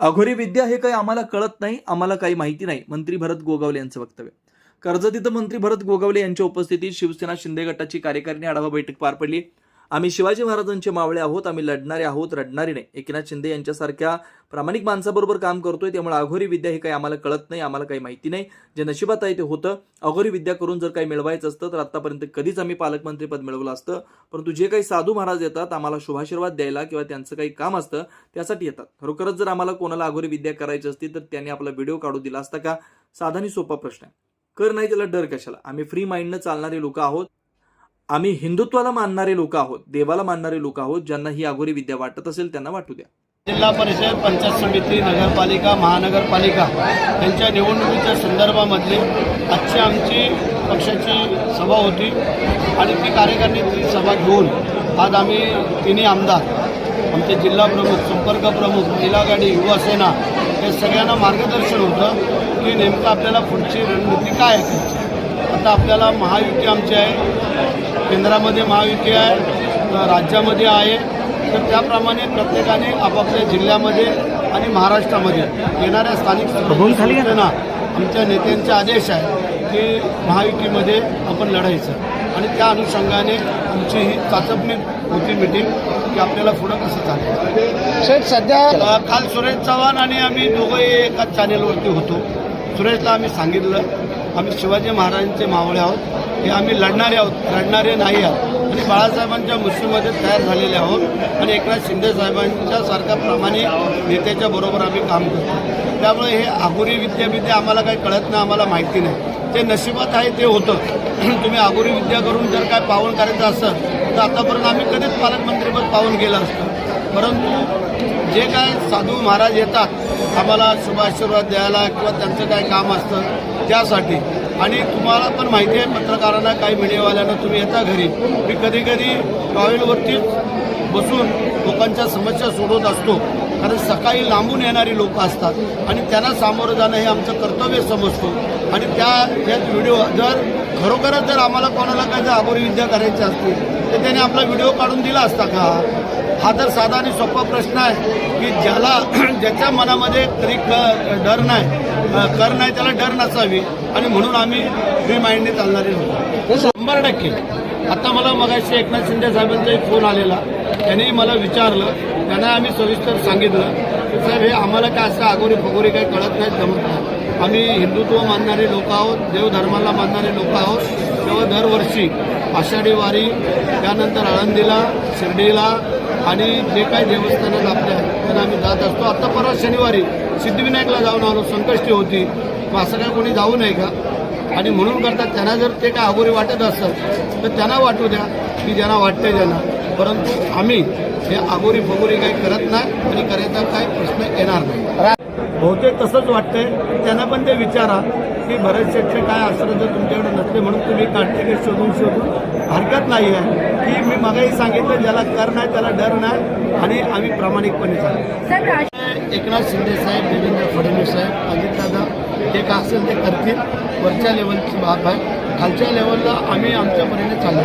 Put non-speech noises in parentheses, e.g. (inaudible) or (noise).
अघोरी विद्या हे काही आम्हाला कळत नाही आम्हाला काही माहिती नाही मंत्री भरत गोगावले यांचं वक्तव्य. कर्जत इथं मंत्री भरत गोगावले यांच्या उपस्थितीत शिवसेना शिंदे गटाची कार्यकारिणी आढावा बैठक पार पडली. आम्ही शिवाजी महाराजांचे मावळे आहोत आम्ही लढणारे आहोत रडणारे नाही एकनाथ शिंदे यांच्यासारख्या प्रामाणिक माणसाबरोबर काम करतोय त्यामुळे अघोरी विद्या हे काही आम्हाला कळत नाही आम्हाला काही माहिती नाही. जे नशिबात आहे ते होतं. अघोरी विद्या करून जर काही मिळवायचं असतं तर आतापर्यंत कधीच आम्ही पालकमंत्रीपद मिळवलं असतं. परंतु जे काही साधू महाराज येतात आम्हाला शुभाशीर्वाद द्यायला किंवा त्यांचं काही काम असतं त्यासाठी येतात. खरोखरच जर आम्हाला कोणाला अघोरी विद्या करायची असती तर त्यांनी आपला व्हिडिओ काढू दिला असता का? साधा आणि सोपा प्रश्न आहे. कर नाही त्याला डर कशाला? आम्ही फ्री माइंडनं चालणारे लोक आहोत. आम्ही हिंदुत्वाला मानणारे लोक आहोत देवाला मानणारे लोक आहोत ज्यांना ही अघोरी विद्या वाटत असेल त्यांना वाटू द्या. जिल्हा परिषद पंचायत समिती नगरपालिका महानगरपालिका यांच्या निवडणुकीच्या संदर्भामधली आजची आमची पक्षाची सभा होती आणि ती कार्यकारिणी सभा घेऊन आज आम्ही तिन्ही आमदार आमचे जिल्हा प्रमुख संपर्क प्रमुख महिला गाडी युवा सेना हे सगळ्यांना मार्गदर्शन होतं की नेमकं आपल्याला पुढची रणनीती काय आहे? आता आपल्याला महायुती आमची आहे. केंद्रामध्ये महायुती आहे राज्यामध्ये आहे. तर त्याप्रमाणे प्रत्येकाने आपापल्या जिल्ह्यामध्ये आणि महाराष्ट्रामध्ये येणाऱ्या स्थानिक सूचना आमच्या नेत्यांचे आदेश आहे की महायुतीमध्ये आपण लढायचं. आणि त्या अनुषंगाने आमची ही चाचपणी होती मिटिंग की आपल्याला पुढं कसं चालेल साहेब सध्या काल सुरेश चव्हाण आणि आम्ही दोघंही एकाच चॅनेलवरती होतो. सुरेशला आम्ही सांगितलं आम्ही शिवाजी महाराजांचे मावळे आहोत. हे आम्ही लढणारे आहोत. लढणारे नाही आहोत. आणि बाळासाहेबांच्या मुश्रीमध्ये तयार झालेले आहोत. आणि एकनाथ शिंदे साहेबांच्या सारख्या प्रामाणिक नेत्याच्या बरोबर आम्ही काम करतो. त्यामुळे हे आगोरी विद्या आम्हाला काही कळत नाही आम्हाला माहिती नाही. जे नशिबात आहे ते होतं. (clears throat) तुम्ही आगोरी विद्या करून जर काय पावन करायचं असेल तर आतापर्यंत आम्ही कधीच पालकमंत्रीपद पावन केलं असतं परंतु जे काय साधू महाराज येतात आम्हाला शुभाशीर्वाद द्यायला किंवा त्यांचं काय काम असतं त्यासाठी. आणि तुम्हाला पण माहिती आहे पत्रकारांना काही मीडियावाल्यांना तुम्ही येता घरी. मी कधी कधी बसून लोकांच्या समस्या सोडवत असतो. कारण सकाळी लांबून येणारी लोक असतात आणि त्यांना सामोरं जाणं हे आमचं कर्तव्य समजतो. आणि त्या यात व्हिडिओ जर खरोखरच जर आम्हाला कोणाला काही जर आगोरी विद्या करायची असतील तर त्याने आपला व्हिडिओ काढून दिला असता का? हा तर साधा आणि सोपा प्रश्न आहे की ज्याला (clears throat) ज्याच्या मनामध्ये कधी क डर नाही कर नाही त्याला डर नसावी. आणि म्हणून आम्ही फ्री माइंडने चालणारे होतो शंभर टक्के. आता मला मगाशी एकनाथ शिंदे साहेबांचा एक फोन आलेला. त्यांनी मला विचारलं. त्यांना आम्ही सविस्तर सांगितलं. की साहेब हे आम्हाला काय असं आगोरी फगोरी काही कळत नाही जमत नाही आम्ही हिंदुत्व मानणारे लोक आहोत देवधर्माला मानणारे लोक आहोत. तेव्हा दरवर्षी आषाढी वारी त्यानंतर आळंदीला शिर्डीला आणि जे काही देवस्थानात आपल्या त्यांना आम्ही जात असतो. आत्ता परत शनिवारी सिद्धिविनायकला जाऊन आलो संकष्टी होती. मग असं काय कोणी जाऊ नये का? आणि म्हणून करता त्यांना जर ते काय अगोरी वाटत असतं तर त्यांना वाटू द्या की ज्यांना वाटते ज्यांना परंतु आम्ही हे अगोरी फगोरी काही करत नाही आणि करायचा काही प्रश्न येणार नाही. बहुतेक तसंच वाटतंय. त्यांना पण ते विचारा की भरत शेठचे काय असलं जर तुमच्याकडे नसले म्हणून तुम्ही काढते शोधून शोधून हरकत नाही आहे की मी मगाही सांगितलं ज्याला कर नाही त्याला डर नाही आणि आम्ही प्रामाणिकपणे चालू एकनाथ शिंदे साहेब देवेंद्र फडणवीस साहेब अजितदादा जे का असेल ते करतील. वरच्या लेवलची बाब आहे. खालच्या लेवलला आम्ही आमच्या परीने चालू